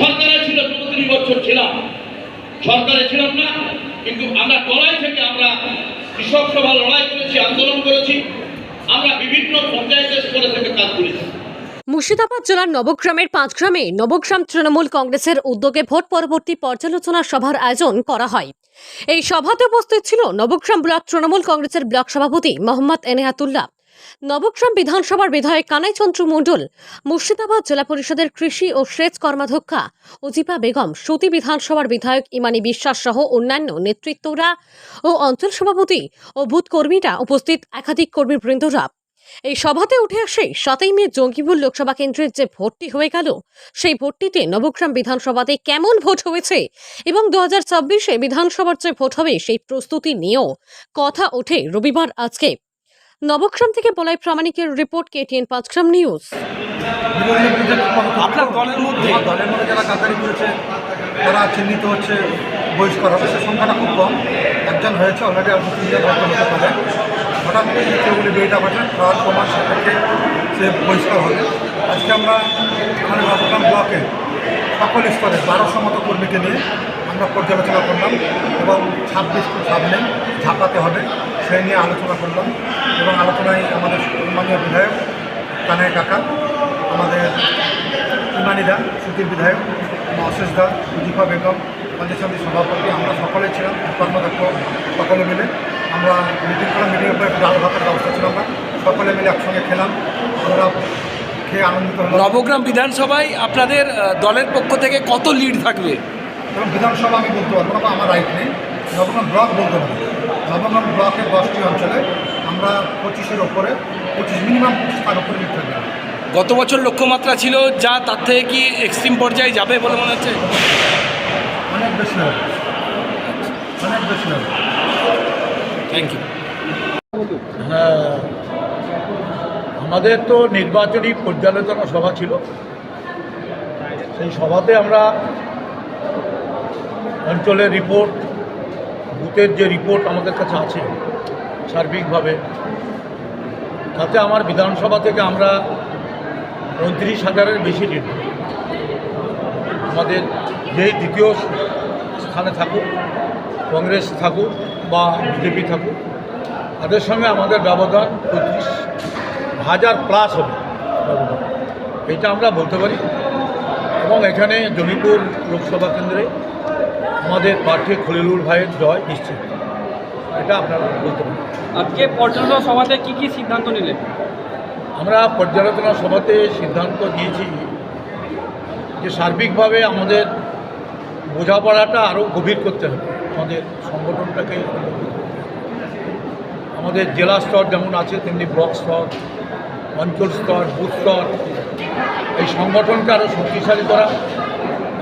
সরকারে ছিল চৌত্রিশ বছর ছিলাম। সরকারে ছিলাম না, কিন্তু আমরা টলাই থেকে আমরা কৃষক সভা লড়াই করেছি, আন্দোলন করেছি, আমরা বিভিন্ন পঞ্চায়েত স্তরে থেকে কাজ করেছি। মুর্শিদাবাদ জেলার নবগ্রামের পাঁচগ্রামে নবগ্রাম তৃণমূল কংগ্রেসের উদ্যোগে ভোট পরবর্তী পর্যালোচনা সভার আয়োজন করা হয়। এই সভাতে উপস্থিত ছিল নবগ্রাম ব্লক তৃণমূল কংগ্রেসের ব্লক সভাপতি মোহাম্মদ এনেহাতুল্লাহ নবগ্রাম বিধানসভার বিধায়ক কানাই চন্দ্র মণ্ডল, মুর্শিদাবাদ জেলা পরিষদের কৃষি ও সেচ কর্মাধ্যক্ষা অজিপা বেগম, সতী বিধানসভার বিধায়ক ইমানি বিশ্বাস সহ অন্যান্য নেতৃত্বরা ও অঞ্চল সভাপতি ও বুথ কর্মীরা উপস্থিত একাধিক কর্মীবৃন্দরা। এই সভাতে উঠে আসে সাতই মে জঙ্গিপুর লোকসভা কেন্দ্রের যে ভোটটি হয়ে গেল, সেই ভোটটিতে নবগ্রাম বিধানসভাতে কেমন ভোট হয়েছে এবং দু হাজার বিধানসভার যে ভোট হবে সেই প্রস্তুতি নিয়েও কথা ওঠে রবিবার আজকে। নবগ্রাম থেকে বলাই প্রামাণিকের রিপোর্ট কেটিএন পাঁচগ্রাম নিউজ। আপনার দলের মধ্যে দলের মধ্যে যারা গাদ্দারি করেছে তারা চিহ্নিত হচ্ছে বহিষ্কার হবে, সে সংখ্যাটা খুব কম। একজন হয়েছে অলরেডি অল্প তিনজন হতে পারে। হঠাৎ করে যেগুলি বিয়েটা পাচ্ছেন তার প্রমাণ সাপেক্ষে সে বহিষ্কার হবে। আজকে আমরা আমাদের নবগ্রাম ব্লকে সকল স্তরে বারোশো মতো কর্মীকে নিয়ে আমরা পর্যালোচনা করলাম এবং ছাব্বিশ সামনে ঝাঁপাতে হবে, সেই নিয়ে আলোচনা করলাম। এবং আলোচনায় আমাদের সম্মানীয় বিধায়ক কানাই কাকা আমাদের ইমানিদা সুতির বিধায়ক অশেষ দা দীপা বেগম পঞ্চায়েত সমিতির সভাপতি আমরা সকলে ছিলাম কর্মদক্ষ সকলে মিলে। আমরা মিটিং করলাম মিটিংয়ের পরে ডাল ভাতের ব্যবস্থা ছিল আমরা। সকলে মিলে একসঙ্গে খেলাম আমরা খেয়ে আনন্দিত নবগ্রাম বিধানসভায় আপনাদের দলের পক্ষ থেকে কত লিড থাকবে? এবং বিধানসভা আমি বলতে পারব না আমার রাইট নেই। নবগ্রাম ব্লক বলতে পারি নবগ্রাম ব্লকের দশটি অঞ্চলে আমরা পঁচিশের ওপরে পঁচিশ মিনিমাম পঁচিশ তার উপরে লিখ থাকবে গত বছর লক্ষ্যমাত্রা ছিল যা তার থেকে কি এক্সট্রিম পর্যায়ে যাবে বলে মনে হচ্ছে? অনেক বেশি হবে। অনেক বেশি হবে। থ্যাংক ইউ হ্যাঁ আমাদের তো নির্বাচনী পর্যালোচনা সভা ছিল। সেই সভাতে আমরা অঞ্চলের রিপোর্ট বুথের যে রিপোর্ট আমাদের কাছে আছে সার্বিকভাবে। তাতে আমার বিধানসভা থেকে আমরা উনত্রিশ হাজারের বেশি লিড আমাদের যেই দ্বিতীয় স্থানে থাকুক, কংগ্রেস থাকুক বা বিজেপি থাকুক, তাদের সঙ্গে আমাদের ব্যবধান পঁচিশ হাজার প্লাস হবে এটা আমরা বলতে পারি। এবং এখানে জমিপুর লোকসভা কেন্দ্রে আমাদের প্রার্থী খলিলুর ভাইয়ের জয় নিশ্চিত। এটা আপনারা বলতে পারেন আজকে পর্যটন সভাতে কি কি সিদ্ধান্ত নিলেন আমরা পর্যালোচনা সভাতে সিদ্ধান্ত দিয়েছি যে সার্বিকভাবে আমাদের বোঝাপড়াটা আরও গভীর করতে হবে। আমাদের সংগঠনটাকে আমাদের জেলা স্তর যেমন আছে তেমনি ব্লক স্তর অঞ্চল স্তর বুথ স্তর এই সংগঠনকে আরও শক্তিশালী করা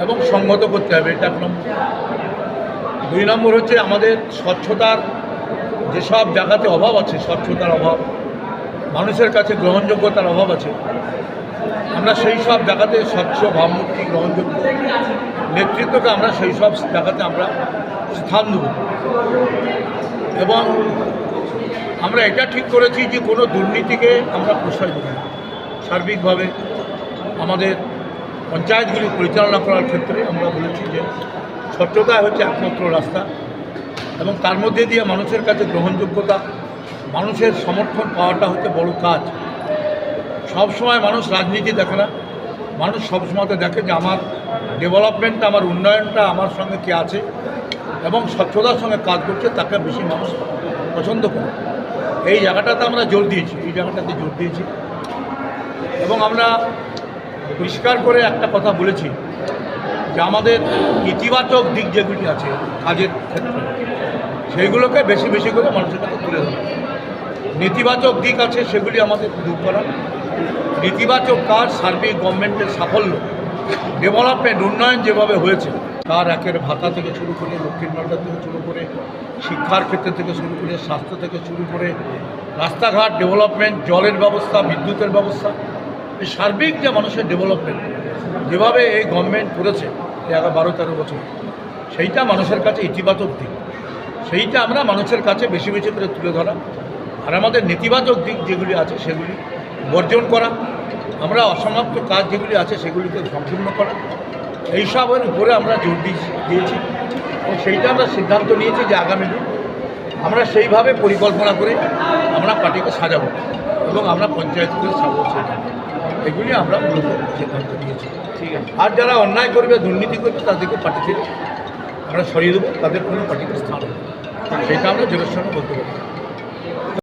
এবং সংগত করতে হবে। এটা এক নম্বর। দুই নম্বর হচ্ছে আমাদের স্বচ্ছতার যেসব জায়গাতে অভাব আছে, স্বচ্ছতার অভাব, মানুষের কাছে গ্রহণযোগ্যতার অভাব আছে, আমরা সেই সব জায়গাতে স্বচ্ছ, ভাবমূর্তি গ্রহণযোগ্য। নেতৃত্বকে আমরা সেই সব জায়গাতে আমরা স্থান দেব। এবং আমরা এটা ঠিক করেছি যে কোনো দুর্নীতিকে আমরা প্রশ্রয় দেব সার্বিকভাবে আমাদের পঞ্চায়েতগুলি পরিচালনা করার ক্ষেত্রে আমরা বলেছি যে স্বচ্ছতা হচ্ছে একমাত্র রাস্তা। এবং তার মধ্যে দিয়ে মানুষের কাছে গ্রহণযোগ্যতা, মানুষের সমর্থন পাওয়াটা হচ্ছে বড় কাজ। সব সময় মানুষ রাজনীতি দেখে না। মানুষ সবসময় দেখে যে আমার ডেভেলপমেন্টটা, আমার উন্নয়নটা আমার সঙ্গে কে আছে এবং স্বচ্ছতার সঙ্গে কাজ করছে, তাকে বেশি মানুষ পছন্দ করে। এই জায়গাটাতে আমরা জোর দিয়েছি, এই জায়গাটাতে জোর দিয়েছি। এবং আমরা পরিষ্কার করে একটা কথা বলেছি যে আমাদের ইতিবাচক দিক যেগুলি আছে কাজের ক্ষেত্রে সেইগুলোকে বেশি বেশি করে মানুষের কাছে তুলে ধরা নেতিবাচক দিক আছে, সেগুলি আমাদের দূর করা। নেতিবাচক কাজ সার্বিক গভর্নমেন্টের সাফল্য। ডেভেলপমেন্ট, উন্নয়ন যেভাবে হয়েছে, তার একের ভাতা থেকে শুরু করে লক্ষ্মীর ভাণ্ডার থেকে শুরু করে, শিক্ষার ক্ষেত্র থেকে শুরু করে, স্বাস্থ্য থেকে শুরু করে, রাস্তাঘাট ডেভেলপমেন্ট, জলের ব্যবস্থা, বিদ্যুতের ব্যবস্থা সার্বিক যে মানুষের ডেভেলপমেন্ট, যেভাবে এই গভর্নমেন্ট করেছে এগারো বারো তেরো বছর, সেইটা মানুষের কাছে ইতিবাচক দিক। সেইটা আমরা মানুষের কাছে বেশি বেশি করে তুলে ধরা। আর আমাদের নেতিবাচক দিক যেগুলি আছে সেগুলি বর্জন করা আমরা অসমাপ্ত কাজ যেগুলি আছে সেগুলিকে সম্পূর্ণ করা। এইসবের উপরে আমরা জোর দিয়ে- দিয়েছি। এবং সেইটা আমরা সিদ্ধান্ত নিয়েছি যে আগামী দিন আমরা সেইভাবে পরিকল্পনা করে আমরা পার্টিকে সাজাবো এবং আমরা পঞ্চায়েত করে সাজাবো এগুলি আমরা মূলত সিদ্ধান্ত নিয়েছি। ঠিক আছে। আর যারা অন্যায় করবে দুর্নীতি করবে তাদেরকে পার্টি থেকে আমরা সরিয়ে দেবো তাদের কোনো পার্টিতে স্থান হবে সেটা আমরা জোরের বলতে পারি